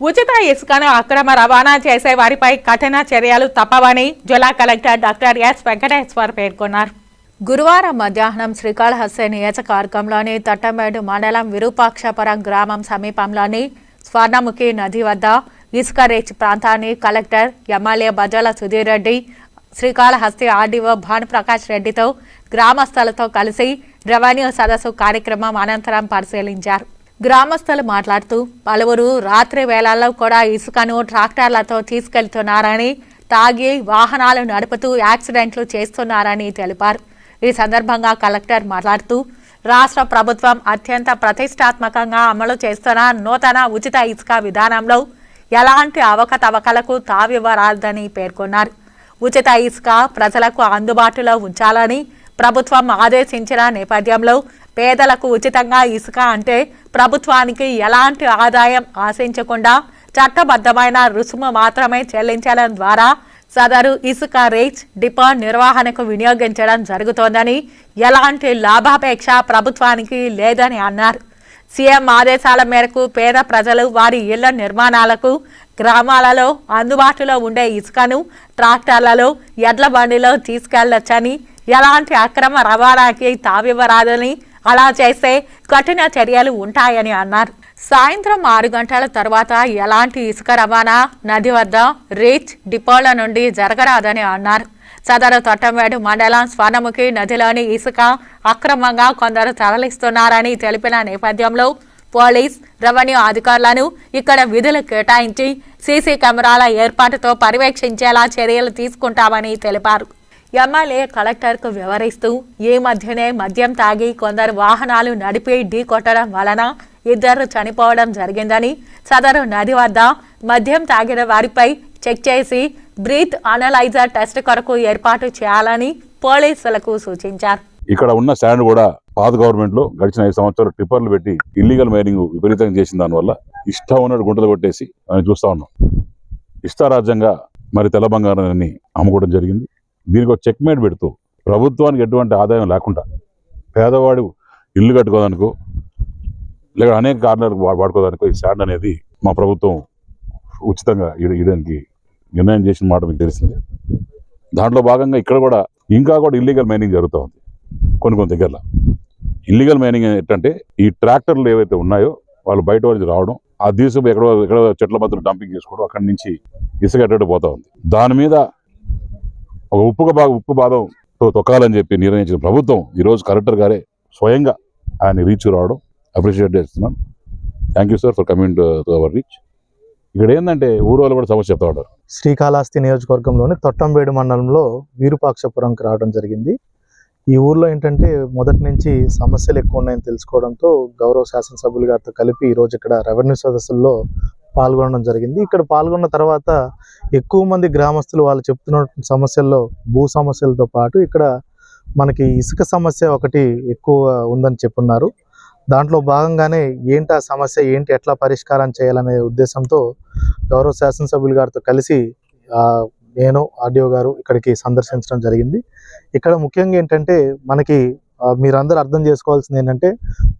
ఉచిత ఇసుకను అక్రమ రవాణా చేసే వారిపై కఠిన చర్యలు తప్పవని జిల్లా కలెక్టర్ డాక్టర్ ఎస్ వెంకటేశ్వర్ పేర్కొన్నారు. గురువారం మధ్యాహ్నం శ్రీకాళహస్తి నియోజకవర్గంలోని తట్టమేడు మండలం విరూపాక్షపురం గ్రామం సమీపంలోని స్వర్ణముఖి నది వద్ద ఇసుక రేచ్ ప్రాంతాన్ని collector MLA Bajala Sudheer Reddy Srikalahasti RDO Bhanuprakash రెడ్డితో గ్రామస్తులతో కలిసి రెవెన్యూ సదస్సు కార్యక్రమం అనంతరం పరిశీలించారు. గ్రామస్తులు మాట్లాడుతూ పలువురు రాత్రి వేళల్లో కూడా ఇసుకను ట్రాక్టర్లతో తీసుకెళ్తున్నారని తాగి వాహనాలు నడుపుతూ యాక్సిడెంట్లు చేస్తున్నారని తెలిపారు. ఈ సందర్భంగా కలెక్టర్ మాట్లాడుతూ రాష్ట్ర ప్రభుత్వం అత్యంత ప్రతిష్టాత్మకంగా అమలు చేస్తున్న నూతన ఉచిత ఇసుక విధానంలో ఎలాంటి అవకతవకలకు తావివ్వరాదని పేర్కొన్నారు. ఉచిత ఇసుక ప్రజలకు అందుబాటులో ఉంచాలని ప్రభుత్వం ఆదేశించిన నేపథ్యంలో పేదలకు ఉచితంగా ఇసుక అంటే ప్రభుత్వానికి ఎలాంటి ఆదాయం ఆశించకుండా చట్టబద్ధమైన రుసుము మాత్రమే చెల్లించడం ద్వారా సదరు ఇసుక రేచ్ డిపో నిర్వహణకు వినియోగించడం జరుగుతోందని ఎలాంటి లాభాపేక్ష ప్రభుత్వానికి లేదని అన్నారు. సీఎం ఆదేశాల మేరకు పేద ప్రజలు వారి ఇళ్ళ నిర్మాణాలకు గ్రామాలలో అందుబాటులో ఉండే ఇసుకను ట్రాక్టర్లలో ఎడ్ల బండిలో తీసుకెళ్ళొచ్చని ఎలాంటి అక్రమ రవాణాకి తావివ్వరాదని అలా చేస్తే కఠిన చర్యలు ఉంటాయని అన్నారు. సాయంత్రం ఆరు గంటల తర్వాత ఎలాంటి ఇసుక రవాణా నది వద్ద రీచ్ డిపోల నుండి జరగరాదని అన్నారు. సదరు తొట్టంవేడు మండలం స్వర్ణముఖి నదిలోని ఇసుక అక్రమంగా కొందరు తరలిస్తున్నారని తెలిపిన నేపథ్యంలో పోలీస్ రెవెన్యూ అధికారులను ఇక్కడ విధులు కేటాయించి సీసీ కెమెరాల ఏర్పాటుతో పర్యవేక్షించేలా చర్యలు తీసుకుంటామని తెలిపారు. ఎమ్మెల్యే కలెక్టర్కు వివరిస్తూ ఈ మధ్యనే మద్యం తాగి కొందరు వాహనాలు నడిపి ఢీ కొట్టడం వలన ఇద్దరు చనిపోవడం జరిగిందని సదరు నది వద్ద మద్యం తాగిన వారిపై చెక్ చేసి బ్రీత్ అనలైజర్ టెస్ట్ కొరకు ఏర్పాటు చేయాలని పోలీసులకు సూచించారు. ఇక్కడ ఉన్న స్టాండ్ కూడా పాత గవర్నమెంట్లో గడిచిన ఐదు సంవత్సరాలు టిప్పర్లు పెట్టి ఇల్లీగల్ మైనింగ్ విపరీతంగా చేసిన దానివల్ల ఇష్టం ఉన్నట్టు గుంటలు కొట్టేసి మనం చూస్తా ఉన్నాం. ఇష్టారాజ్యంగా మరి తెల్ల బంగారాన్ని అమ్ముకోవడం జరిగింది. దీనికి ఒక చెక్ మేట్ పెడుతూ ప్రభుత్వానికి ఎటువంటి ఆదాయం లేకుండా పేదవాడు ఇల్లు కట్టుకోదానికో లేక అనేక కారణాలకు వాడుకోదానికో ఈ శాండ్ అనేది మా ప్రభుత్వం ఉచితంగా ఇవ్వడానికి నిర్ణయం చేసిన మాట మీకు తెలిసింది. దాంట్లో భాగంగా ఇక్కడ కూడా ఇంకా కూడా ఇల్లీగల్ మైనింగ్ జరుగుతూ ఉంది కొన్ని కొన్ని దగ్గరలో. ఇల్లీగల్ మైనింగ్ ఏంటంటే ఈ ట్రాక్టర్లు ఏవైతే ఉన్నాయో వాళ్ళు బయట నుంచి రావడం ఆ తీసుకు ఎక్కడో ఎక్కడో చెట్ల మధ్యలో డంపింగ్ చేసుకోవడం అక్కడి నుంచి ఇసుక పోతూ పోతా ఉంది. దాని మీద ఒక ఉప్పుగా బాగా ఉప్పు బాధం తొక్కాలని చెప్పి నిర్ణయించిన ప్రభుత్వం ఈరోజు కలెక్టర్ గారే స్వయంగా ఆయన రీచ్ రావడం అప్రిషియేట్ చేస్తున్నాను thank you sir for coming to our reach ఇక్కడ ఏంటంటే ఊరు వాళ్ళు కూడా సమస్య చెప్తా ఉంటారు శ్రీకాళహస్తి నియోజకవర్గంలోని తొట్టంబేడు మండలంలో వీరుపాక్షపురంకి రావడం జరిగింది. ఈ ఊర్లో ఏంటంటే మొదటి నుంచి సమస్యలు ఎక్కువ ఉన్నాయని తెలుసుకోవడంతో గౌరవ శాసనసభ్యులు గారితో కలిపి ఈరోజు ఇక్కడ రెవెన్యూ సదస్సుల్లో పాల్గొనడం జరిగింది. ఇక్కడ పాల్గొన్న తర్వాత ఎక్కువ మంది గ్రామస్తులు వాళ్ళు చెప్తున్న సమస్యల్లో భూ సమస్యలతో పాటు ఇక్కడ మనకి ఇసుక సమస్య ఒకటి ఎక్కువ ఉందని చెప్పున్నారు. దాంట్లో భాగంగానే ఏంటి ఆ సమస్య ఏంటి ఎట్లా పరిష్కారం చేయాలనే ఉద్దేశంతో గౌరవ శాసనసభ్యులు గారితో కలిసి నేను ఆర్డీఓ గారు ఇక్కడికి సందర్శించడం జరిగింది. ఇక్కడ ముఖ్యంగా ఏంటంటే మనకి మీరందరూ అర్థం చేసుకోవాల్సింది ఏంటంటే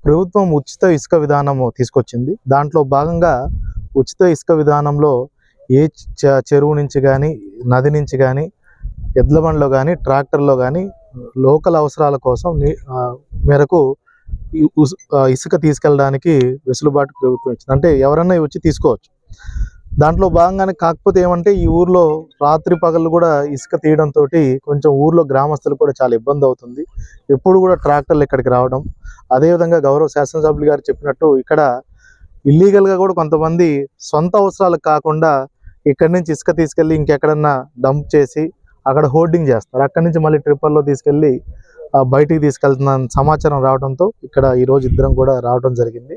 ప్రభుత్వం ఉచిత ఇసుక విధానం తీసుకొచ్చింది. దాంట్లో భాగంగా ఉచిత ఇసుక విధానంలో ఏ చ- చెరువు నుంచి కానీ నది నుంచి కానీ ఎడ్ల బండ్లో కానీ ట్రాక్టర్లో కానీ లోకల్ అవసరాల కోసం మేరకు ఇసుక తీసుకెళ్ళడానికి వెసులుబాటు ప్రభుత్వం ఇచ్చింది. అంటే ఎవరన్నా వచ్చి తీసుకోవచ్చు. దాంట్లో భాగంగానే కాకపోతే ఏమంటే ఈ ఊర్లో రాత్రి పగలు కూడా ఇసుక తీయడంతో కొంచెం ఊర్లో గ్రామస్తులు కూడా చాలా ఇబ్బంది అవుతుంది. ఎప్పుడు కూడా ట్రాక్టర్లు ఇక్కడికి రావడం. అదేవిధంగా గౌరవ శాసనసభ్యులు గారు చెప్పినట్టు ఇక్కడ ఇల్లీగల్గా కూడా కొంతమంది సొంత అవసరాలకు కాకుండా ఇక్కడి నుంచి ఇసుక తీసుకెళ్ళి ఇంకెక్కడన్నా డంప్ చేసి అక్కడ హోర్డింగ్ చేస్తారు. అక్కడి నుంచి మళ్ళీ ట్రిప్పర్లో తీసుకెళ్ళి బయటికి తీసుకెళ్తున్న సమాచారం రావడంతో ఇక్కడ ఈ రోజు ఇద్దరం కూడా రావడం జరిగింది.